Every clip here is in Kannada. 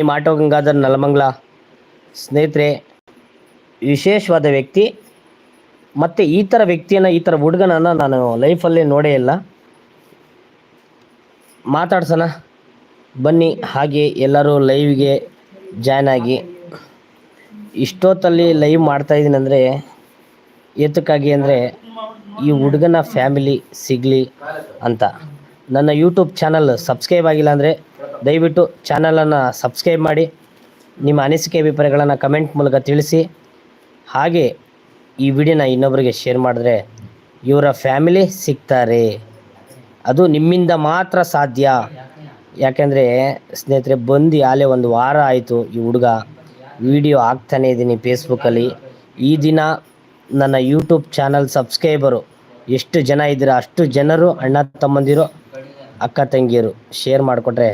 ನಿಮ್ಮ ಆಟೋ ಗಂಗಾಧರ್ ನಲಮಂಗ್ಲ ಸ್ನೇಹಿತರೆ, ವಿಶೇಷವಾದ ವ್ಯಕ್ತಿ ಮತ್ತು ಈ ಥರ ವ್ಯಕ್ತಿಯನ್ನು, ಈ ಥರ ಹುಡುಗನನ್ನು ನಾನು ಲೈಫಲ್ಲೇ ನೋಡೇ ಇಲ್ಲ. ಮಾತಾಡ್ಸೋಣ. ಬನ್ನಿ, ಹಾಗೆ ಎಲ್ಲರೂ ಲೈವ್ಗೆ ಜಾಯ್ನ್ ಆಗಿ. ಇಷ್ಟೊತ್ತಲ್ಲಿ ಲೈವ್ ಮಾಡ್ತಾ ಇದ್ದೀನಿ ಅಂದರೆ ಏತಕ್ಕಾಗಿ ಅಂದರೆ ಈ ಹುಡುಗನ ಫ್ಯಾಮಿಲಿ ಸಿಗಲಿ ಅಂತ. ನನ್ನ ಯೂಟ್ಯೂಬ್ ಚಾನಲ್ ಸಬ್ಸ್ಕ್ರೈಬ್ ಆಗಿಲ್ಲ ಅಂದರೆ ದಯವಿಟ್ಟು ಚಾನಲನ್ನು ಸಬ್ಸ್ಕ್ರೈಬ್ ಮಾಡಿ ನಿಮ್ಮ ಅನಿಸಿಕೆ ಅಭಿಪ್ರಾಯಗಳನ್ನು ಕಮೆಂಟ್ ಮೂಲಕ ತಿಳಿಸಿ. ಹಾಗೆ ಈ ವಿಡಿಯೋನ ಇನ್ನೊಬ್ಬರಿಗೆ ಶೇರ್ ಮಾಡಿದ್ರೆ ಇವರ ಫ್ಯಾಮಿಲಿ ಸಿಗ್ತಾರೆ. ಅದು ನಿಮ್ಮಿಂದ ಮಾತ್ರ ಸಾಧ್ಯ. ಯಾಕೆಂದರೆ ಸ್ನೇಹಿತರೆ, ಬಂದು ಆಲೆ ಒಂದು ವಾರ ಆಯಿತು ಈ ಹುಡುಗ ವಿಡಿಯೋ ಹಾಕ್ತಾನೇ ಇದ್ದೀನಿ ಫೇಸ್ಬುಕ್ಕಲ್ಲಿ. ಈ ದಿನ ನನ್ನ ಯೂಟ್ಯೂಬ್ ಚಾನಲ್ ಸಬ್ಸ್ಕ್ರೈಬರು ಎಷ್ಟು ಜನ ಇದ್ದೀರ, ಅಷ್ಟು ಜನರು, ಅಣ್ಣ ತಮ್ಮಂದಿರು, ಅಕ್ಕ ತಂಗಿಯರು ಶೇರ್ ಮಾಡಿಕೊಟ್ರೆ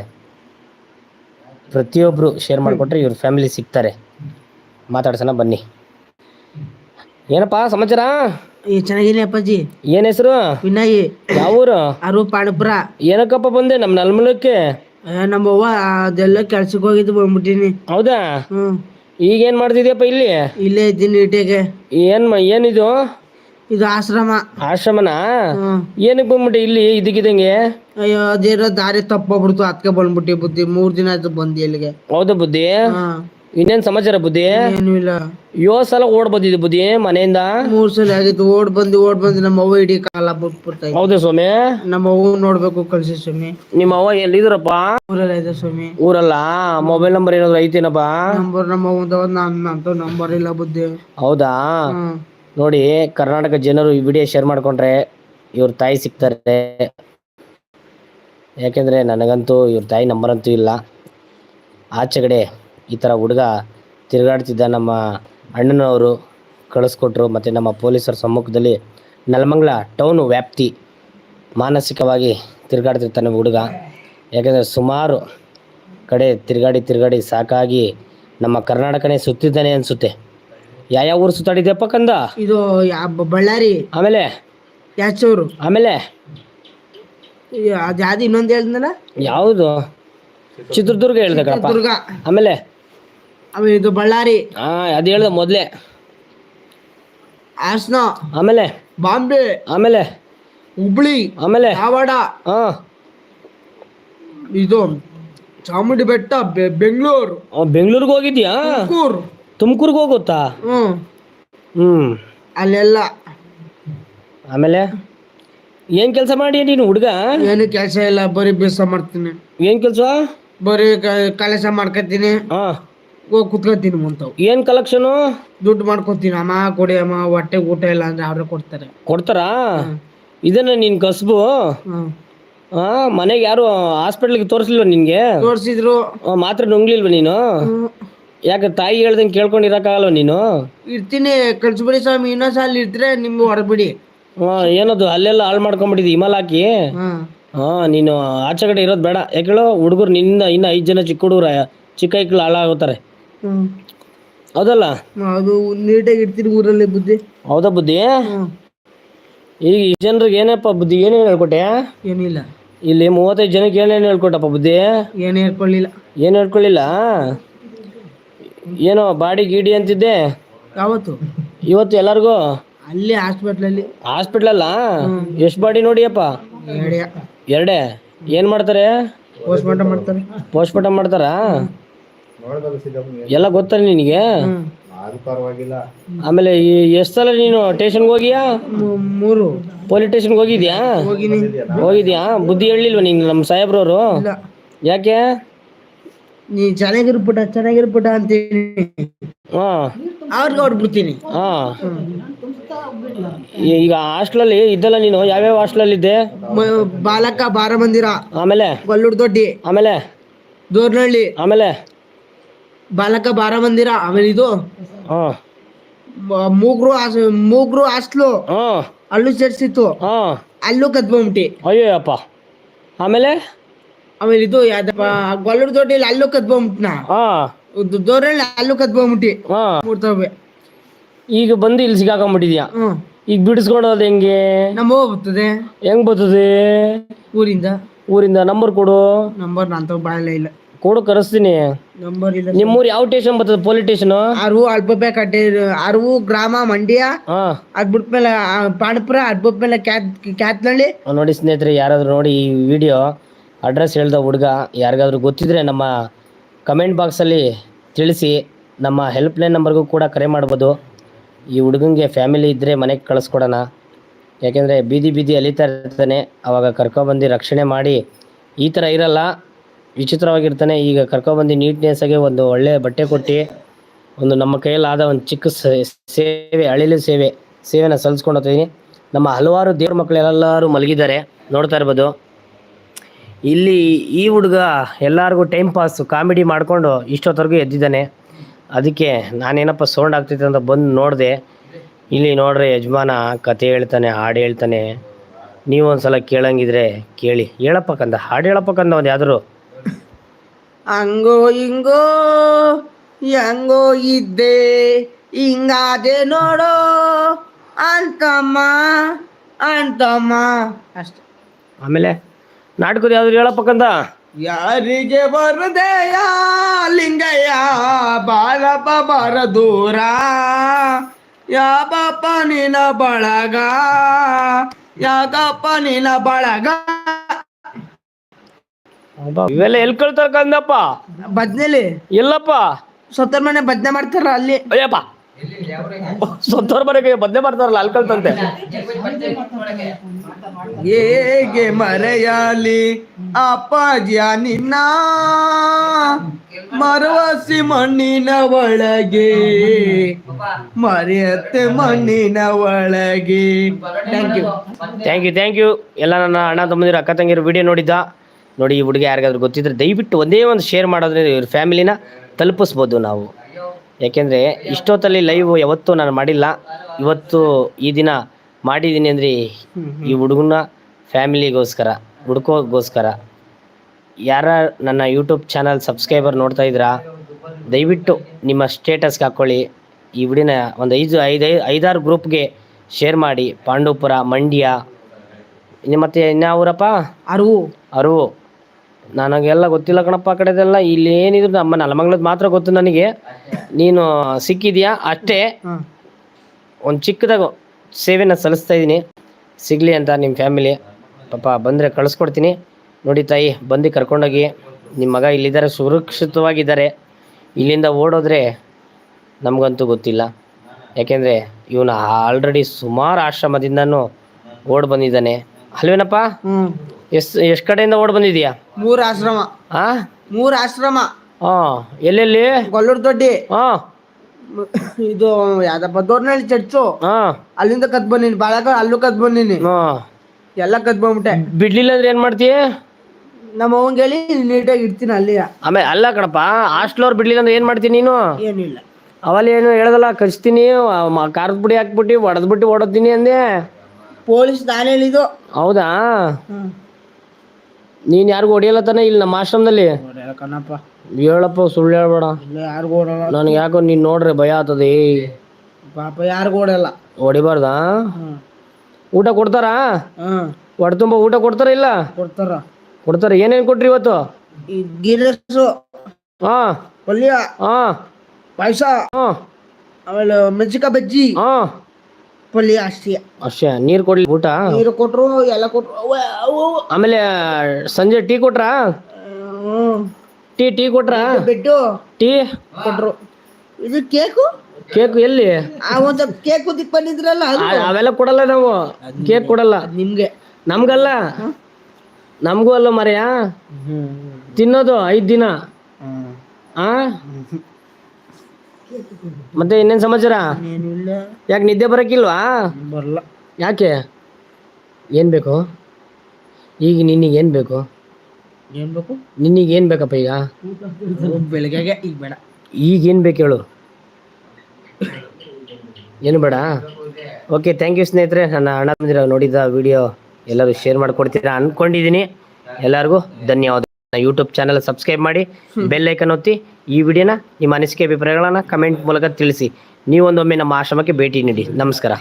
ಪ್ರತಿಯೊಬ್ಬರು ಶೇರ್ ಮಾಡಿಕೊಟ್ರೆ ಇವ್ರ ಫ್ಯಾಮಿಲಿ ಸಿಗ್ತಾರೆ. ಮಾತಾಡ್ಸೋಣ ಬನ್ನಿ. ಏನಪ್ಪಾ ಸಮಾಚಾರ? ಈ ಚೆನ್ನಾಗಿನಿ ಅಪ್ಪಾಜಿ. ಏನ್ ಹೆಸರು? ವಿನಯ್. ಯಾವ ಊರು? ಅರು ಪಾಣಪುರ ಏನಕ್ಕಪ್ಪ ಬಂದೆ? ನಮ್ಮ ನಲ್ಮಲಕ್ಕೆ ನಮ್ಮವ್ವ ಅದೆಲ್ಲ ಕೆಲ್ಸಕ್ಕೆ ಹೋಗಿದ್ದು ಬಂದ್ಬಿಟ್ಟಿನಿ. ಹೌದಾ? ಹ್ಮ್. ಈಗೇನ್ ಮಾಡ್ತಿದ್ಯಪ್ಪ ಇಲ್ಲಿ? ಇಲ್ಲೇ ಇದ್ದೀನಿ ಇಟೆಗೆ. ಏನ್ ಮ ಏನಿದು? ಇದು ಆಶ್ರಮ. ಆಶ್ರಮನ? ಏನಕ್ಕೆ ಬಂದ್ಬಿಟ್ಟೆ ಇಲ್ಲಿ ಇದಕ್ಕಿದಂಗೆ ಅಯ್ಯೋ ಅದೇನೋ ದಾರಿ ತಪ್ಪಾಗ್ಬಿಡ್ತು ಅದಕ್ಕೆ ಬಂದ್ಬಿಟ್ಟಿ ಬುದ್ಧಿ. ಮೂರ್ ದಿನ ಆಯ್ತು ಬಂದಿ ಇಲ್ಲಿಗೆ. ಹೌದ ಬುದ್ಧಿ? ಇನ್ನೇನ್ ಸಮಾಚಾರ ಬುದ್ಧಿ? ಏನು ಇಲ್ಲ. ಏಳು ಸಲ ಓಡ್ ಬಂದಿದ್ದು ಬುದ್ಧಿ ಮನೆಯಿಂದ? ಮೂರ್ ಸಲ ಆಗಿತ್ತು. ಓಡ್ ಬಂದು ಓಡ್ ಬಂದು ನಮ್ಮ ಅವ್ವ ಇಡೀ ಕಾಲ ಬಿಟ್ಬಿಡ್ತಾ ಹೌದಾ ಸ್ವಾಮಿ? ನಮ್ಮ ಅವ್ವ ನೋಡ್ಬೇಕು ಕಳ್ಸಿ ಸ್ವಾಮಿ. ನಿಮ್ಮ ಅವ್ವ ಎಲ್ಲಿದ್ರಪ್ಪ? ಊರಲ್ಲ ಇದೆ ಸ್ವಾಮಿ. ಊರಲ್ಲ? ಮೊಬೈಲ್ ನಂಬರ್ ಏನಾದ್ರು ಐತೇನಪ್ಪ? ನಂಬರ್ ನಮ್ಮ ಅವ್ವದ ನಂಬರ್ ಇಲ್ಲ ಬುದ್ಧಿ. ಹೌದಾ? ನೋಡಿ, ಕರ್ನಾಟಕ ಜನರು ಈ ವಿಡಿಯೋ ಶೇರ್ ಮಾಡ್ಕೊಂಡ್ರೆ ಇವ್ರ ತಾಯಿ ಸಿಗ್ತಾರೆ. ಯಾಕೆಂದರೆ ನನಗಂತೂ ಇವ್ರ ತಾಯಿ ನಂಬರ್ ಅಂತೂ ಇಲ್ಲ ಆಚೆಗಡೆ ಈ ಥರ ಹುಡುಗ ತಿರುಗಾಡ್ತಿದ್ದ ನಮ್ಮ ಅಣ್ಣನವರು ಕಳಿಸ್ಕೊಟ್ರು, ಮತ್ತು ನಮ್ಮ ಪೊಲೀಸರ ಸಮ್ಮುಖದಲ್ಲಿ ನೆಲಮಂಗ್ಲ ಟೌನು ವ್ಯಾಪ್ತಿ ಮಾನಸಿಕವಾಗಿ ತಿರುಗಾಡ್ತಿರ್ತಾನೆ ಹುಡುಗ. ಯಾಕೆಂದರೆ ಸುಮಾರು ಕಡೆ ತಿರುಗಾಡಿ ತಿರುಗಾಡಿ ಸಾಕಾಗಿ ನಮ್ಮ ಕರ್ನಾಟಕನೇ ಸುತ್ತಿದ್ದಾನೆ ಅನಿಸುತ್ತೆ. ಯಾವ್ಯಾವ ಊರು ಸುತ್ತಾಡಿದ್ಯಪ್ಪ ಕಂದ? ಇದು ಯಾ- ಬ- ಬಳ್ಳಾರಿ. ಆಮೇಲೆ? ಯಾಚೂರು. ಆಮೇಲೆ? ಅದು ಯಾವ್ದು ಇನ್ನೊಂದು ಹೇಳಿದ್ನಲ್ಲ? ಯಾವುದು? ಚಿತ್ರದುರ್ಗ ಹೇಳ್ದೆ ಕಣಪ್ಪ ದುರ್ಗ ಆಮೇಲೆ? ಆಮೇಲೆ ಇದು ಬಳ್ಳಾರಿ. ಹಾ ಅದು ಹೇಳ್ದೆ ಮೊದಲೇ. ಹಾಸನ. ಆಮೇಲೆ? ಬಾಂಬೆ. ಆಮೇಲೆ? ಹುಬ್ಳಿ. ಆಮೇಲೆ? ಧಾರವಾಡ. ಹಾ. ಇದು ಚಾಮುಂಡಿ ಬೆಟ್ಟ ಬೆಂಗಳೂರು. ಬೆಂಗಳೂರಿಗೆ ಹೋಗಿದ್ಯಾ? ತುಮಕೂರು. ತುಮಕೂರ್ಗೆ ಹೋಗುತ್ತಾ? ಹ್ಮ್. ಹ್ಮ್. ಅಲ್ಲೆಲ್ಲ. ಆಮೇಲೆ? ಏನ್ ಕೆಲಸ ಮಾಡಿ ನೀನು ಹುಡುಗ? ಏನು ಕೆಲಸ ಇಲ್ಲ ಬರೀ ಬೇಸ ಮಾಡ್ತೀನಿ. ಏನ್ ಕೆಲಸ? ಬರೀ ಕೆಲಸ ಮಾಡ್ಕೊತೀನಿ. ಹಾ. ಹೋಗಿ ಕುತ್ಕೊತೀನಿ ಮುಂತಾವ್ ಏನ್ ಕಲೆಕ್ಷನು ದುಡ್ಡು ಮಾಡ್ಕೊತೀನಿ. ಅಮ್ಮ ಕೊಡಿ ಅಮ್ಮ ಹೊಟ್ಟೆ ಊಟ ಇಲ್ಲ ಅಂದ್ರೆ ಅವ್ರೆ ಕೊಡ್ತಾರೆ. ಕೊಡ್ತಾರಾ? ಇದನ್ನ ನೀನ್ ಕಸಬು? ಹ್ಮ್. ಹಾ ಮನೆಗೆ ಯಾರು ಹಾಸ್ಪಿಟ್ಲಿಗೆ ತೋರಿಸ್ಲಿಲ್ವ ನಿನ್ಗೆ? ತೋರ್ಸಿದ್ರು. ಆ, ಮಾತ್ರ ನುಂಗ್ಲಿಲ್ವ ನೀನು? ಹ್ಮ್. ಯಾಕೆ ತಾಯಿ ಹೇಳ್ದಂಗೆ ಕೇಳ್ಕೊಂಡಿರಕ್ಕಾಗಲ್ವ ನೀನು? ಇರ್ತೀನಿ ಕಳ್ಸ್ಬಿಡಿ ಸ್ವಾಮಿ ಇನ್ನೊಂದ್ ಸಲ ಇರ್ತೀರ ನಿಮ್ಗೆ ಹೊರಬಿಡಿ ಹಾ ಏನದು ಅಲ್ಲೆಲ್ಲ ಹಾಳು ಮಾಡ್ಕೊಂಡ್ಬಿಟ್ಟಿದ್ದಿ ಹಿಮಾಲ ಹಾಕಿ? ಹಾಂ. ಹಾ ನೀನು ಆಚೆ ಕಡೆ ಇರೋದು ಬೇಡ. ಯಾಕೇಳು ಹುಡುಗರು ನಿನ್ನ ಇನ್ನು ಐದು ಜನ ಚಿಕ್ಕ ಹುಡುಗರ ಚಿಕ್ಕ ಐಕ್ಳು ಹಾಳಾಗುತ್ತಾರೆ ಹೌದಲ್ಲ? ಅದು ನೀಟಾಗಿ ಇರ್ತೀನಿ ಊರಲ್ಲಿ ಬುದ್ಧಿ. ಹೌದಾ ಬುದ್ಧಿ? ಈಗ ಈ ಜನರಿಗೆ ಏನಪ್ಪ ಬುದ್ಧಿ ಏನೇನು ಹೇಳ್ಕೊಟ್ಟೆ? ಏನಿಲ್ಲ. ಇಲ್ಲಿ ಮೂವತ್ತೈದು ಜನಕ್ಕೆ ಏನೇನು ಹೇಳ್ಕೊಟ್ಟಪ್ಪ ಬುದ್ಧಿ? ಏನು ಹೇಳ್ಕೊಳ್ಳಿಲ್ಲ ಏನು ಹೇಳ್ಕೊಳ್ಳಿಲ್ಲ ಏನೋ ಬಾಡಿ ಗೀಡಿ ಅಂತಿದ್ದೆ. ಯಾವತ್ತು? ಇವತ್ತು ಎಲ್ಲರಿಗೂ? ಅಲ್ಲಿ ಹಾಸ್ಪಿಟ್ಲಲ್ಲಿ. ಹಾಸ್ಪಿಟ್ಲಲ್ಲ? ಎಷ್ಟು ಬಾಡಿ ನೋಡಿಯಪ್ಪ? ಎರಡೇ. ಏನು ಮಾಡ್ತಾರೆ? ಪೋಸ್ಟ್ ಮಾರ್ಟಮ್ ಮಾಡ್ತಾರೆ. ಪೋಸ್ಟ್ಮಾರ್ಟಮ್ ಮಾಡ್ತಾರಾ? ಎಲ್ಲ ಗೊತ್ತಾ ನಿನಗೆ? ಆಮೇಲೆ ಆಮೇಲೆ ಎಷ್ಟು ಸಲ ನೀನು ಸ್ಟೇಷನ್ಗೆ ಹೋಗಿಯಾ? ಮೂರು. ಪೊಲೀಸ್ ಸ್ಟೇಷನ್ಗೆ ಹೋಗಿದ್ಯಾ? ಹೋಗಿದ್ಯಾ? ಬುದ್ಧಿ ಹೇಳಿಲ್ವ ನೀನು ನಮ್ಮ ಸಾಹೇಬ್ರವರು? ಇಲ್ಲ. ಯಾಕೆ? ನೀ ಚೆನ್ನಾಗಿರ್ಬಿಟ್ಟ ಪುಟ ಅಂತೀನಿ. ಹಾಂ. ಅವ್ರಿಗೆ ಹೊಡ್ಬಿಡ್ತೀನಿ ಹಾಂ. ಈಗ ಅಲ್ಲಿ ಇದ್ದಲ್ಲ ನೀನು? ಯಾವ್ಯಾವ ಹಾಸ್ಟ್ಲಲ್ಲಿ ಇದ್ದೆ ಬಾಲಕ ಬಾರ ಮಂದಿರ ಆಮೇಲೆ? ಕೊಲ್ಲೂರು ದೊಡ್ಡಿ. ಆಮೇಲೆ? ದೋರ್ನಹಳ್ಳಿ ಆಮೇಲೆ? ಬಾಲಕ ಬಾರ ಮಂದಿರ ಆಮೇಲೆ ಇದು ಮೂಗ್ರು ಮೂಗ್ರು ಹಾಸ್ಟ್ಲು. ಹಾಂ. ಅಲ್ಲೂ ಸೇರ್ಸಿತ್ತು. ಹಾಂ. ಅಲ್ಲೂ ಕದ್ಕೊಂಬಿಟ್ಟಿ. ಅಯ್ಯೋಯಪ್ಪ ಆಮೇಲೆ? ಆಮೇಲೆ ಇದು ಯಾವ್ದಪ್ಪ ಗೊಲ್ಲರ ದೊಡ್ಡಿಲಿ ಅಲ್ಲೂ ಕದ್ಕೊಂಬಿಟ್ನ ಹಾಂ. ಅಲ್ಲೂ ಕದ್ಕೊಂಬಿಟ್ಟಿ ಹಾಂ. ಮೂರ್ತವೆ ಈಗ ಬಂದು ಇಲ್ಲಿ ಸಿಗಾಕೊಂಡ್ಬಿಟ್ಟಿದ್ಯಾ ಹ್ಮ್. ಈಗ ಬಿಡಿಸ್ಕೊಂಡೋದು ಹೆಂಗೆ? ನಮ್ಮ ಬರ್ತದೆ. ಹೆಂಗ್ ಬರ್ತದೆ? ಊರಿಂದ. ಊರಿಂದ ನಂಬರ್ ಕೊಡು. ನಂಬರ್ ನಾನು ತಗೋ ಬಾಳೆ ಇಲ್ಲ. ಕೊಡು ಕರೆಸ್ತೀನಿ. ನಂಬರ್ ಇಲ್ಲ. ನಿಮ್ಮೂರು ಯಾವ ಸ್ಟೇಷನ್ ಬರ್ತದೆ? ಪೊಲೀಸ್ ಸ್ಟೇಷನ್ ಅರ್ವು ಅಲ್ಪಬೆ ಕಟ್ಟೆ ಅರವು ಗ್ರಾಮ ಮಂಡ್ಯ. ಹಾ. ಅದ್ ಬಿಟ್ಮೇಲೆ ಆ, ಪಾಂಡಪುರ ಅದ್ ಬಿಟ್ಮೇಲೆ ಕ್ಯಾತ್ ಕ್ಯಾತ್ನಳ್ಳಿ. ನೋಡಿ ಸ್ನೇಹಿತರೆ ಯಾರಾದ್ರೂ ನೋಡಿ ಈ ವಿಡಿಯೋ ಅಡ್ರೆಸ್ ಹೇಳ್ದ ಹುಡುಗ, ಯಾರಿಗಾದರೂ ಗೊತ್ತಿದ್ರೆ ನಮ್ಮ ಕಮೆಂಟ್ ಬಾಕ್ಸಲ್ಲಿ ತಿಳಿಸಿ, ನಮ್ಮ ಹೆಲ್ಪ್ಲೈನ್ ನಂಬರ್ಗೂ ಕೂಡ ಕರೆ ಮಾಡ್ಬೋದು. ಈ ಹುಡುಗಂಗೆ ಫ್ಯಾಮಿಲಿ ಇದ್ದರೆ ಮನೆಗೆ ಕಳಿಸ್ಕೊಡೋಣ. ಯಾಕೆಂದರೆ ಬೀದಿ ಬೀದಿ ಅಲಿತಾ ಇರ್ತಾನೆ, ಅವಾಗ ಕರ್ಕೊಬಂದು ರಕ್ಷಣೆ ಮಾಡಿ, ಈ ಥರ ಇರಲ್ಲ, ವಿಚಿತ್ರವಾಗಿರ್ತಾನೆ, ಈಗ ಕರ್ಕೊಬಂದು ನೀಟ್ನೆಸ್ಸಾಗಿ ಒಂದು ಒಳ್ಳೆಯ ಬಟ್ಟೆ ಕೊಟ್ಟು, ಒಂದು ನಮ್ಮ ಕೈಯಲ್ಲಾದ ಒಂದು ಚಿಕ್ಕ ಸೇವೆ, ಅಳಿಲು ಸೇವೆ, ಸೇವೆನ ಸಲ್ಲಿಸ್ಕೊಂಡು ಹೋಗ್ತಿದ್ದೀನಿ ನಮ್ಮ ಹಲವಾರು ದೇವ್ರ ಮಕ್ಕಳೆಲ್ಲರೂ ಮಲಗಿದ್ದಾರೆ, ನೋಡ್ತಾ ಇರ್ಬೋದು. ಇಲ್ಲಿ ಈ ಹುಡುಗ ಎಲ್ಲರಿಗೂ ಟೈಮ್ ಪಾಸು ಕಾಮಿಡಿ ಮಾಡಿಕೊಂಡು ಇಷ್ಟೊತ್ತವರೆಗೂ ಎದ್ದಿದ್ದಾನೆ. ಅದಕ್ಕೆ ನಾನೇನಪ್ಪ ಸೌಂಡ್ ಆಗ್ತೈತೆ ಅಂತ ಬಂದು ನೋಡಿದೆ. ಇಲ್ಲಿ ನೋಡ್ರೆ ಯಜಮಾನ ಕತೆ ಹೇಳ್ತಾನೆ ಹಾಡು ಹೇಳ್ತಾನೆ. ನೀವು ಒಂದ್ಸಲ ಕೇಳಂಗಿದ್ರೆ ಕೇಳಿ. ಹೇಳಪ್ಪ ಕಂದ ಹಾಡು ಹೇಳಪ್ಪ ಕಂದ ಒಂದು ಯಾವ್ದಾರು ಹಂಗೋ ಹಿಂಗೋ ಹೆಂಗೋ ಇದ್ದೆ ಹಿಂಗಾದೆ ನೋಡೋ ಅಂತಮ್ಮ ಅಂತಮ್ಮ. ಅಷ್ಟೆ ಆಮೇಲೆ? ನಾಟಕದ ಯಾವ್ದು ಹೇಳಪ್ಪ ಕಂದ ಯಾರಿಗೆ ಬರದೆಯ ಲಿಂಗಯ್ಯ? ಬಾಲಪ್ಪ ಬರ ದೂರ. ಯಾಬಪ್ಪ ನಿನ ಬಳಗ? ಯಾಕಪ್ಪ ನಿನ ಬಳಗ? ಇವೆಲ್ಲ ಎಲ್ಲಿ ಕಳ್ತಾರ ಕಂದಪ್ಪ? ಬದ್ನೆಲಿ. ಎಲ್ಲಪ್ಪ? ಸತ್ತರ ಮನೆ ಬದ್ನೆ ಮಾಡ್ತಾರ ಅಲ್ಲಿ. ಅಯ್ಯಪ್ಪ! ಸತ್ತೋರ್ ಬರಕ್ಕೆ ಬದ್ನೆ ಮಾಡ್ತಾರಲ್ಲ ಅಲ್ಕಲ್ತಂತೆ ಹೇಗೆ ಮರೆಯಲಿ, ಅಪ್ಪಾಜಿಯ ನಿನ್ನ ಮರವಸಿ ಮಣ್ಣಿನ ಒಳಗೆ. ಮರೆಯತ್ತೆ ಮಣ್ಣಿನ ಒಳಗೆ. Thank you thank you thank you ಎಲ್ಲ ನನ್ನ ಅಣ್ಣ ತಮ್ಮಂದಿರು, ಅಕ್ಕ ತಂಗಿರು ವಿಡಿಯೋ ನೋಡಿದ್ದ. ನೋಡಿ ಈ ಹುಡುಗ ಯಾರಿಗಾದ್ರೂ ಗೊತ್ತಿದ್ರೆ ದಯವಿಟ್ಟು ಒಂದೇ ಒಂದು ಶೇರ್ ಮಾಡೋದ್ರೆ ಇವ್ರ ಫ್ಯಾಮಿಲಿನ ತಲುಪಿಸ್ಬೋದು ನಾವು. ಯಾಕೆಂದರೆ ಇಷ್ಟೊತ್ತಲ್ಲಿ ಲೈವ್ ಯಾವತ್ತೂ ನಾನು ಮಾಡಿಲ್ಲ. ಇವತ್ತು ಈ ದಿನ ಮಾಡಿದ್ದೀನಿ ಅಂದರೆ ಈ ಹುಡುಗನ ಫ್ಯಾಮಿಲಿಗೋಸ್ಕರ ಹುಡ್ಕೋಗೋಸ್ಕರ. ಯಾರ ನನ್ನ ಯೂಟ್ಯೂಬ್ ಚಾನಲ್ ಸಬ್ಸ್ಕ್ರೈಬರ್ ನೋಡ್ತಾ ಇದ್ದೀರಾ ದಯವಿಟ್ಟು ನಿಮ್ಮ ಸ್ಟೇಟಸ್ಗೆ ಹಾಕ್ಕೊಳ್ಳಿ ಈ ವಿಡಿಯೋನ ಒಂದು ಐದು ಐದು ಐದಾರು ಗ್ರೂಪ್ಗೆ ಶೇರ್ ಮಾಡಿ. ಪಾಂಡವಪುರ ಮಂಡ್ಯ ಇನ್ನು ಮತ್ತೆ ಇನ್ಯಾವೂರಪ್ಪ ಅರಿವು. ಅರು ನನಗೆಲ್ಲ ಗೊತ್ತಿಲ್ಲ ಕಣಪ್ಪ ಆ ಕಡೆದೆಲ್ಲ. ಇಲ್ಲಿ ಏನಿದ್ರು ನಮ್ಮ ನಲಮಂಗ್ಲದ ಮಾತ್ರ ಗೊತ್ತು ನನಗೆ. ನೀನು ಸಿಕ್ಕಿದ್ಯಾ? ಅಷ್ಟೇ. ಒಂದು ಚಿಕ್ಕದಾಗ ಸೇವೆನ ಸಲ್ಲಿಸ್ತಾ ಇದ್ದೀನಿ. ಸಿಗಲಿ ಅಂತ ನಿಮ್ಮ ಫ್ಯಾಮಿಲಿ. ಪಾಪ ಬಂದರೆ ಕಳಿಸ್ಕೊಡ್ತೀನಿ. ನೋಡಿ ತಾಯಿ ಬಂದು ಕರ್ಕೊಂಡೋಗಿ. ನಿಮ್ಮ ಮಗ ಇಲ್ಲಿದ್ದಾರೆ ಸುರಕ್ಷಿತವಾಗಿದ್ದಾರೆ. ಇಲ್ಲಿಂದ ಓಡೋದ್ರೆ ನಮಗಂತೂ ಗೊತ್ತಿಲ್ಲ. ಯಾಕೆಂದರೆ ಇವನು ಆಲ್ರೆಡಿ ಸುಮಾರು ಆಶ್ರಮದಿಂದನೂ ಓಡ್ ಬಂದಿದ್ದಾನೆ. ಅಲ್ವೇನಪ್ಪ? ಹ್ಮ್. ಎಷ್ಟು ಎಷ್ಟು ಕಡೆಯಿಂದ ಓಡ್ ಬಂದಿದ್ಯಾ ಮೂರ್ ಆಶ್ರಮ. ಆ? ಮೂರ್ ಆಶ್ರಮ. ಹಾ ಎಲ್ಲೆಲ್ಲಿ? ಗೊಲ್ಲೂರ್ ದೊಡ್ಡಿ. ಹಾ ಇದು ಯಾವ್ದಪ್ಪ ದೊಡ್ಡನಹಳ್ಳಿ ಚರ್ಚು. ಹಾ ಅಲ್ಲಿಂದ ಕದ್ ಬಂದೀನಿ ಬಾಳಕ ಅಲ್ಲೂ ಕತ್ ಬಂದೀನಿ. ಹಾ ಎಲ್ಲ ಕತ್ ಬಂದ್ಬಿಟ್ಟೆ. ಬಿಡ್ಲಿಲ್ಲ ಅಂದ್ರೆ ಏನು ಮಾಡ್ತೀಯ? ನಮ್ಮ ಅವಂಗ ಹೇಳಿ ನೀಟಾಗಿ ಇಡ್ತೀನಿ ಅಲ್ಲಿ ಆಮೇಲೆ ಅಲ್ಲ ಕಣಪ್ಪ ಹಾಸ್ಟ್ಲವ್ರು ಬಿಡ್ಲಿಲ್ಲ ಅಂದ್ರೆ ಏನು ಮಾಡ್ತೀನಿ ನೀನು? ಏನಿಲ್ಲ. ಅವಲ್ಲಿ ಏನು ಹೇಳದಲ್ಲ ಕಚ್ತೀನಿ ಖಾರದ ಪುಡಿ ಹಾಕ್ಬಿಟ್ಟು ಹೊಡೆದ್ಬಿಟ್ಟು ಓಡೋತೀನಿ ಅಂದೆ. ಪೊಲೀಸ್ ನಾನು ಹೇಳಿದ್ದು ಹೌದಾ? ನೀನು ಯಾರಿಗೂ ಹೊಡಿಯಲ್ಲ ತಾನೆ ಇಲ್ಲಿ ನಮ್ಮ ಆಶ್ರಮದಲ್ಲಿ? ಕಣಪ್ಪ ಹೇಳಪ್ಪ ಸುಳ್ಳು ಹೇಳ್ಬೇಡ. ಇಲ್ಲ ಯಾರಿಗೂ ಓಡಲ್ಲ ನನಗೆ ಯಾಕೋ ನೀನ್ ನೋಡ್ರಿ ಭಯ ಆತದೆ ಪಾಪ ಯಾರಿಗೂ ಓಡಲ್ಲ ಹೊಡಿಬಾರ್ದಾ? ಹ್ಮ್. ಊಟ ಕೊಡ್ತಾರಾ? ಹ್ಮ್. ಹೊಡೆ ತುಂಬ ಊಟ ಕೊಡ್ತಾರ ಇಲ್ಲ? ಕೊಡ್ತಾರ. ಕೊಡ್ತಾರ? ಏನೇನ್ ಕೊಟ್ರಿ ಇವತ್ತು? ಈ ಗೀರಸು ಹಾಂ. ಪಲ್ಯ. ಹಾಂ. ಪಾಯಸ. ಹಾ. ಆಮೇಲೆ ಮೆಣಸಿಕಾಯಿ ಬಜ್ಜಿ. ಹಾಂ. ಪಲ್ಯ ಅಷ್ಟೇ ಅಷ್ಟೇ ನೀರು ಕೊಡ್ಲಿ ಊಟ? ನೀರು ಕೊಟ್ರು ಎಲ್ಲ ಕೊಟ್ರು. ಅವ್ವ, ಅವ್ವ, ಅವ್ವ. ಆಮೇಲೆ ಸಂಜೆ ಟೀ ಕೊಟ್ರಾ? ಹ್ಮ್. ಟೀ ಟೀ ಕೊಟ್ರ? ಬಿಟ್ಟು ಟೀ? ಕೊಟ್ರು. ಇದು ಕೇಕು? ಕೇಕ್ ಎಲ್ಲಿ? ಆ ಒಂದು ಕೇಕ್ ಉದಿಕ್ ಬಂದಿದ್ರಲ್ಲ ಅದು ಆ- ಅವೆಲ್ಲ ಕೊಡಲ್ಲ ನಾವು. ಕೇಕ್ ಕೊಡಲ್ಲ. ನಿಮ್ಗೆ. ನಮ್ಗಲ್ಲ? ನಮಗೂ ಅಲ್ಲ ಮರೆಯ. ತಿನ್ನೋದು ಐದು ದಿನ. ಆ? ಮತ್ತೆ ಇನ್ನೇನ್ ಸಮಾಚಾರ? ಏನಿಲ್ಲ. ಯಾಕೆ ನಿದ್ದೆ ಬರಕಿಲ್ವಾ? ಬರಲ್ಲ ಯಾಕೆ? ಏನ್ ಬೇಕು? ಈಗ ನಿನಗೆ ಏನ್ ಬೇಕು? ಏನ್ ಬೇಕು? ನಿನಗೆ ಏನ್ ಬೇಕಪ್ಪ ಈಗ? ಬೆಳಗ್ಗೆಗೆ ಈಗ ಬೇಡ. ಈಗ ಏನ್ ಬೇಕು ಹೇಳು. ಏನು ಬೇಡ? ಓಕೆ ಥ್ಯಾಂಕ್ ಯು ಸ್ನೇಹಿತರೆ. ನನ್ನ ಅಣ್ಣ ಬಂದಿರ ನೋಡಿದ ವಿಡಿಯೋ ಎಲ್ಲರೂ ಶೇರ್ ಮಾಡ್ಕೊಡ್ತೀರಾ ಅನ್ಕೊಂಡಿದೀನಿ. ಎಲ್ಲರಿಗೂ ಧನ್ಯವಾದ. ಯೂಟ್ಯೂಬ್ ಚಾನಲ್ ಸಬ್ಸ್ಕ್ರೈಬ್ ಮಾಡಿ ಬೆಲ್ ಐಕನ್ ಒತ್ತಿ ಈ ವಿಡಿಯೋನ ನಿಮ್ಮ ಅನಿಸಿಕೆ ಅಭಿಪ್ರಾಯಗಳನ್ನು ಕಮೆಂಟ್ ಮೂಲಕ ತಿಳಿಸಿ. ನೀವೊಂದೊಮ್ಮೆ ನಮ್ಮ ಆಶ್ರಮಕ್ಕೆ ಭೇಟಿ ನೀಡಿ. ನಮಸ್ಕಾರ.